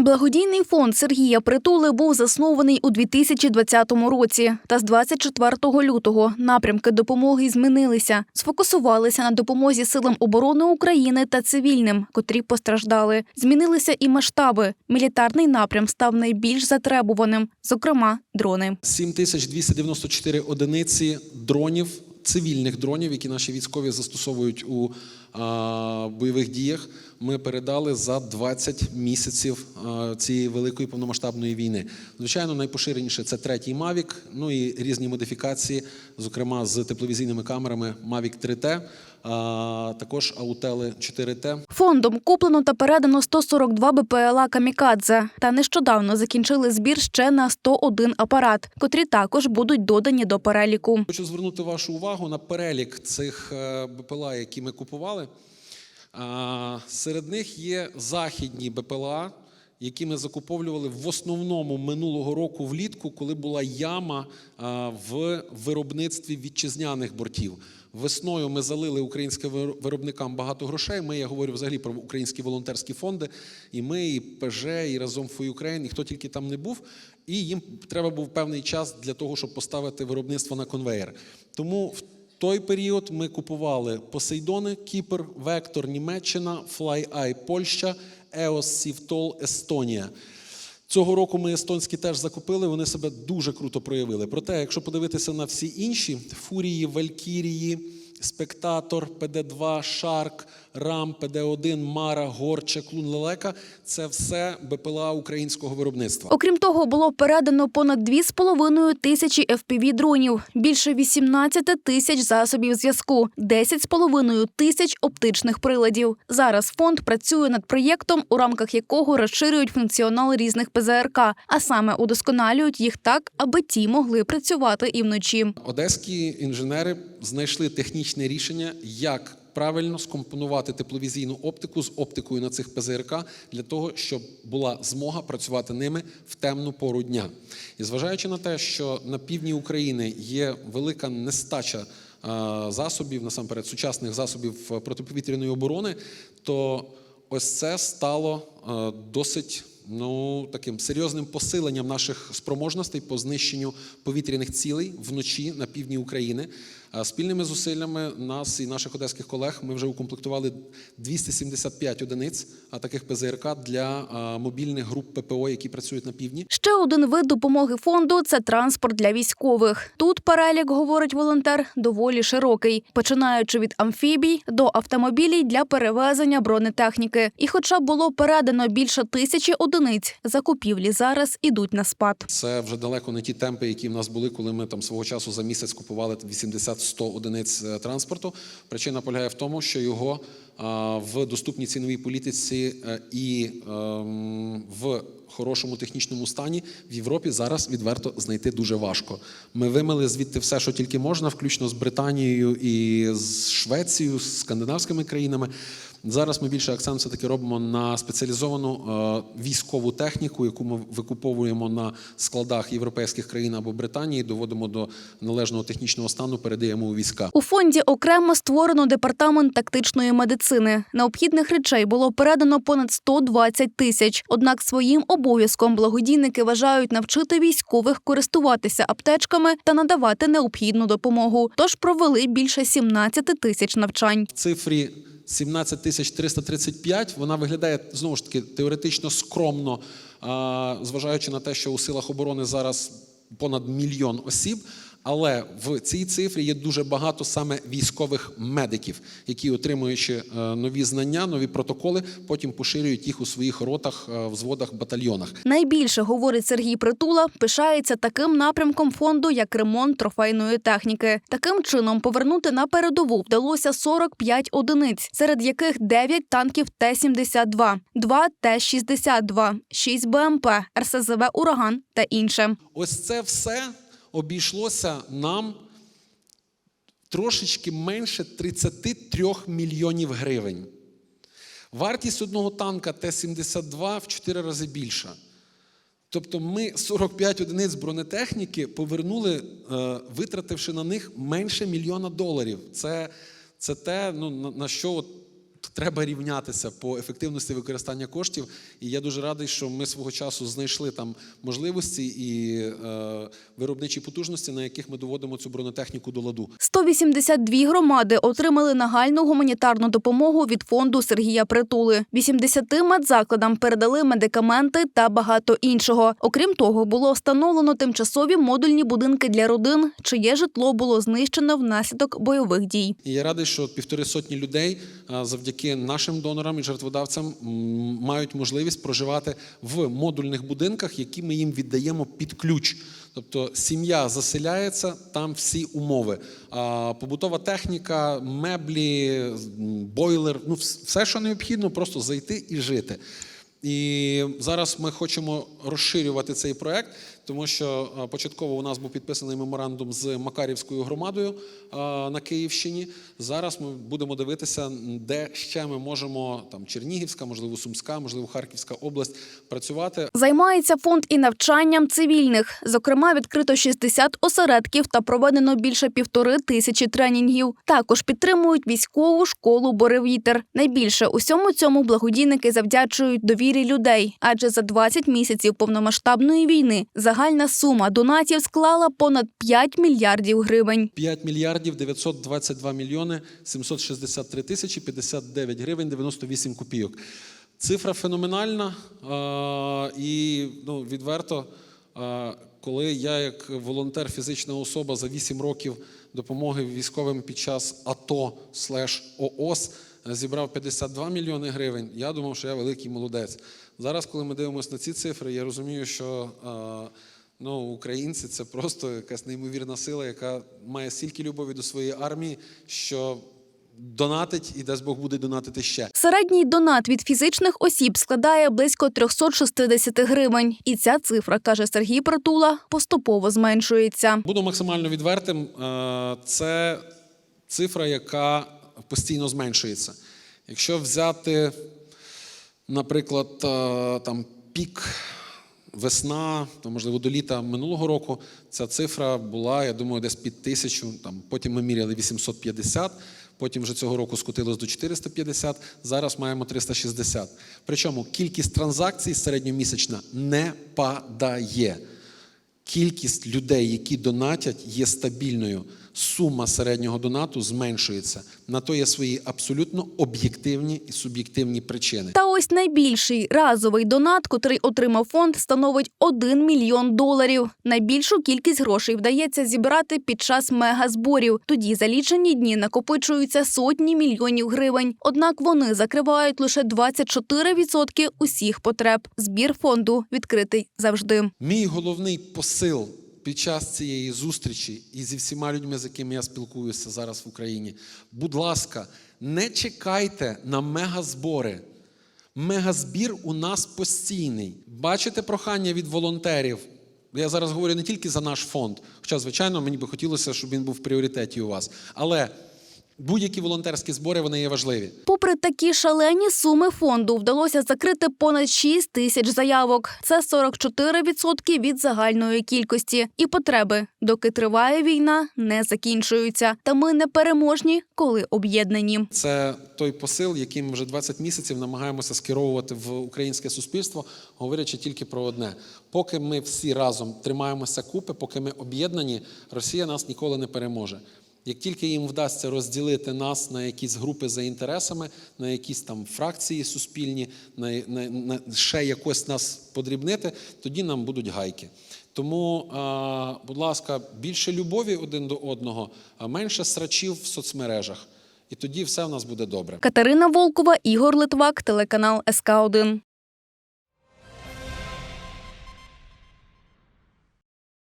Благодійний фонд Сергія Притули був заснований у 2020 році. Та з 24 лютого напрямки допомоги змінилися, сфокусувалися на допомозі силам оборони України та цивільним, котрі постраждали. Змінилися і масштаби. Мілітарний напрям став найбільш затребуваним, зокрема, дрони. 7294 одиниці дронів, цивільних дронів, які наші військові застосовують у а, бойових діях. Ми передали за 20 місяців цієї великої повномасштабної війни. Звичайно, найпоширеніше це третій Mavic, ну і різні модифікації, зокрема з тепловізійними камерами Mavic 3T, а, також Аутели 4T. Фондом куплено та передано 142 БПЛА «Камікадзе». Та нещодавно закінчили збір ще на 101 апарат, котрі також будуть додані до переліку. Хочу звернути вашу увагу на перелік цих е, БПЛА, які ми купували. Серед них є західні БПЛА, які ми закуповували в основному минулого року влітку, коли була яма в виробництві вітчизняних бортів. Весною ми залили українським виробникам багато грошей. Ми я говорю взагалі про українські волонтерські фонди. І ми, і ПЖ, і разом Ukraine, і хто тільки там не був. І їм треба був певний час для того, щоб поставити виробництво на конвейер. Тому в той період ми купували Посейдони, Кіпр, Вектор, Німеччина, FlyEye, Польща, EOS Сівтол, Естонія. Цього року ми естонські теж закупили, вони себе дуже круто проявили. Проте, якщо подивитися на всі інші фурії, Валькірії, Спектатор, ПД-2, Шарк, Рам, ПД-1, Мара, Горча, Клун Лелека це все БПЛА українського виробництва. Окрім того, було передано понад 2,5 тисячі FPV-дронів, більше 18 тисяч засобів зв'язку, 10,5 тисяч оптичних приладів. Зараз фонд працює над проєктом, у рамках якого розширюють функціонал різних ПЗРК, а саме удосконалюють їх так, аби ті могли працювати і вночі. Одеські інженери знайшли технічне рішення, як правильно скомпонувати тепловізійну оптику з оптикою на цих ПЗРК для того, щоб була змога працювати ними в темну пору дня. І зважаючи на те, що на півдні України є велика нестача е, засобів, насамперед сучасних засобів е, протиповітряної оборони, то ось це стало е, досить ну, таким серйозним посиленням наших спроможностей по знищенню повітряних цілей вночі на півдні України. Спільними зусиллями нас і наших одеських колег ми вже укомплектували 275 одиниць таких ПЗРК для мобільних груп ППО, які працюють на півдні. Ще один вид допомоги фонду це транспорт для військових. Тут перелік, говорить волонтер, доволі широкий, починаючи від амфібій до автомобілів для перевезення бронетехніки. І, хоча було передано більше тисячі одиниць, закупівлі зараз ідуть на спад. Це вже далеко не ті темпи, які в нас були, коли ми там свого часу за місяць купували 80-100 одиниць е, транспорту. Причина полягає в тому, що його в доступній ціновій політиці е, і ем, в хорошому технічному стані в Європі зараз відверто знайти дуже важко. Ми вимили звідти все, що тільки можна, включно з Британією і з Швецією, з скандинавськими країнами. Зараз ми більше акцент все таки робимо на спеціалізовану е, військову техніку, яку ми викуповуємо на складах європейських країн або Британії, доводимо до належного технічного стану, передаємо у війська. У фонді окремо створено департамент тактичної медицини. Необхідних речей було передано понад 120 тисяч. Однак своїм обов'язком благодійники вважають навчити військових користуватися аптечками та надавати необхідну допомогу. Тож провели більше 17 тисяч навчань. В цифрі 17 тисяч 335 вона виглядає знову ж таки теоретично скромно, зважаючи на те, що у силах оборони зараз понад мільйон осіб. Але в цій цифрі є дуже багато саме військових медиків, які, отримуючи е, нові знання, нові протоколи, потім поширюють їх у своїх ротах, е, взводах, батальйонах. Найбільше, говорить Сергій Притула, пишається таким напрямком фонду, як ремонт трофейної техніки. Таким чином повернути на передову вдалося 45 одиниць, серед яких 9 танків Т-72, 2 Т-62, 6 БМП, РСЗВ «Ураган» та інше. Ось це все обійшлося нам трошечки менше 33 мільйонів гривень. Вартість одного танка Т-72 в 4 рази більша. Тобто ми 45 одиниць бронетехніки повернули, е, витративши на них менше мільйона доларів. Це, це те, ну, на, що от треба рівнятися по ефективності використання коштів. І я дуже радий, що ми свого часу знайшли там можливості і е, виробничі потужності, на яких ми доводимо цю бронетехніку до ладу. 182 громади отримали нагальну гуманітарну допомогу від фонду Сергія Притули. 80 медзакладам передали медикаменти та багато іншого. Окрім того, було встановлено тимчасові модульні будинки для родин, чиє житло було знищено внаслідок бойових дій. І я радий, що півтори сотні людей а, завдяки нашим донорам і жертводавцям мають можливість проживати в модульних будинках, які ми їм віддаємо під ключ. Тобто сім'я заселяється, там всі умови. А, побутова техніка, меблі, бойлер, ну все, що необхідно, просто зайти і жити. І зараз ми хочемо розширювати цей проект, тому що е, початково у нас був підписаний меморандум з Макарівською громадою е, на Київщині. Зараз ми будемо дивитися, де ще ми можемо там Чернігівська, можливо, Сумська, можливо, Харківська область працювати. Займається фонд і навчанням цивільних. Зокрема, відкрито 60 осередків та проведено більше півтори тисячі тренінгів. Також підтримують військову школу Боревітер. Найбільше усьому цьому благодійники завдячують довірі людей, адже за 20 місяців повномасштабної війни загальна сума донатів склала понад 5 мільярдів гривень. 5 мільярдів 922 мільйони 763 тисячі 59 гривень 98 копійок. Цифра феноменальна і ну, відверто, коли я як волонтер, фізична особа за 8 років допомоги військовим під час АТО слеш ООС зібрав 52 мільйони гривень, я думав, що я великий молодець. Зараз, коли ми дивимося на ці цифри, я розумію, що Ну, українці це просто якась неймовірна сила, яка має стільки любові до своєї армії, що донатить і дасть Бог буде донатити ще. Середній донат від фізичних осіб складає близько 360 гривень. І ця цифра, каже Сергій Притула, поступово зменшується. Буду максимально відвертим. е, Це цифра, яка постійно зменшується. Якщо взяти, наприклад, е, там пік. Весна, то можливо до літа минулого року ця цифра була, я думаю, десь під тисячу. Там потім ми міряли 850, потім вже цього року скотилось до 450, Зараз маємо 360. Причому кількість транзакцій середньомісячна не падає. Кількість людей, які донатять, є стабільною. Сума середнього донату зменшується. На то є свої абсолютно об'єктивні і суб'єктивні причини. Та ось найбільший разовий донат, котрий отримав фонд, становить 1 мільйон доларів. Найбільшу кількість грошей вдається зібрати під час мегазборів. Тоді за лічені дні накопичуються сотні мільйонів гривень. Однак вони закривають лише 24% усіх потреб. Збір фонду відкритий завжди. Мій головний посил під час цієї зустрічі і зі всіма людьми, з якими я спілкуюся зараз в Україні. Будь ласка, не чекайте на мегазбори. Мегазбір у нас постійний. Бачите прохання від волонтерів. Я зараз говорю не тільки за наш фонд, хоча, звичайно, мені би хотілося, щоб він був в пріоритеті у вас. Але будь-які волонтерські збори вони є важливі. Попри такі шалені суми фонду, вдалося закрити понад 6 тисяч заявок. Це 44% від загальної кількості. І потреби, доки триває війна, не закінчуються. Та ми не переможні, коли об'єднані. Це той посил, який ми вже 20 місяців намагаємося скеровувати в українське суспільство, говорячи тільки про одне: поки ми всі разом тримаємося купи, поки ми об'єднані, Росія нас ніколи не переможе. Як тільки їм вдасться розділити нас на якісь групи за інтересами, на якісь там фракції суспільні, на, на, на ще якось нас подрібнити, тоді нам будуть гайки. Тому, а, будь ласка, більше любові один до одного, а менше срачів в соцмережах. І тоді все в нас буде добре. Катерина Волкова, Ігор Литвак, телеканал СК 1